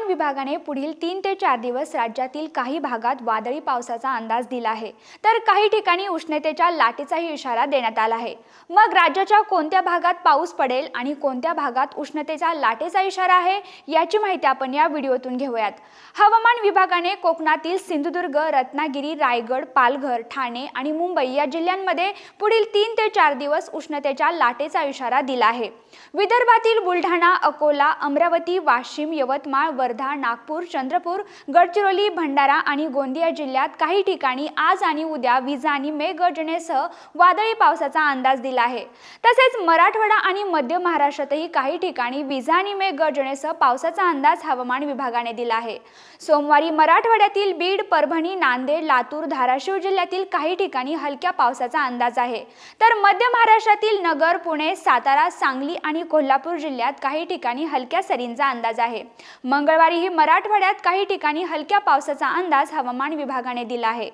हवामान विभागाने पुढील तीन ते चार दिवस राज्यातील काही भागात वादळी पावसाचा अंदाज दिला आहे. तर काही ठिकाणी उष्णतेच्या लाटेचाही इशारा देण्यात आला आहे. मग राज्याच्या कोणत्या भागात पाऊस पडेल आणि कोणत्या भागात उष्णतेचा लाटेचा इशारा आहे याची माहिती आपण या व्हिडिओतून घेऊयात. हवामान विभागाने कोकणातील सिंधुदुर्ग रत्नागिरी रायगड पालघर ठाणे आणि मुंबई या जिल्ह्यांमध्ये पुढील तीन ते चार दिवस उष्णतेच्या लाटेचा इशारा दिला आहे. विदर्भातील बुलढाणा अकोला अमरावती वाशिम यवतमाळ वर्धा नागपूर चंद्रपूर गडचिरोली भंडारा आणि गोंदिया जिल्ह्यात काही ठिकाणी आज आणि उद्या विजा आणि मेघगर्जनेसह वादळी पावसाचा अंदाज दिला आहे. तसेच मराठवाडा आणि मध्य महाराष्ट्रातही काही ठिकाणी विजा आणि मेघगर्जनेसह पावसाचा अंदाज हवामान विभागाने दिला आहे. सोमवारी मराठवाड्यातील बीड परभणी नांदेड लातूर धाराशिव जिल्ह्यातील काही ठिकाणी हलक्या पावसाचा अंदाज आहे. तर मध्य महाराष्ट्रातील नगर पुणे सातारा सांगली आणि कोल्हापूर जिल्ह्यात काही ठिकाणी हलक्या सरींचा अंदाज आहे. मंगळवारीही मराठवाड्यात काही ठिकाणी हलक्या पावसाचा अंदाज हवामान विभागाने दिला आहे.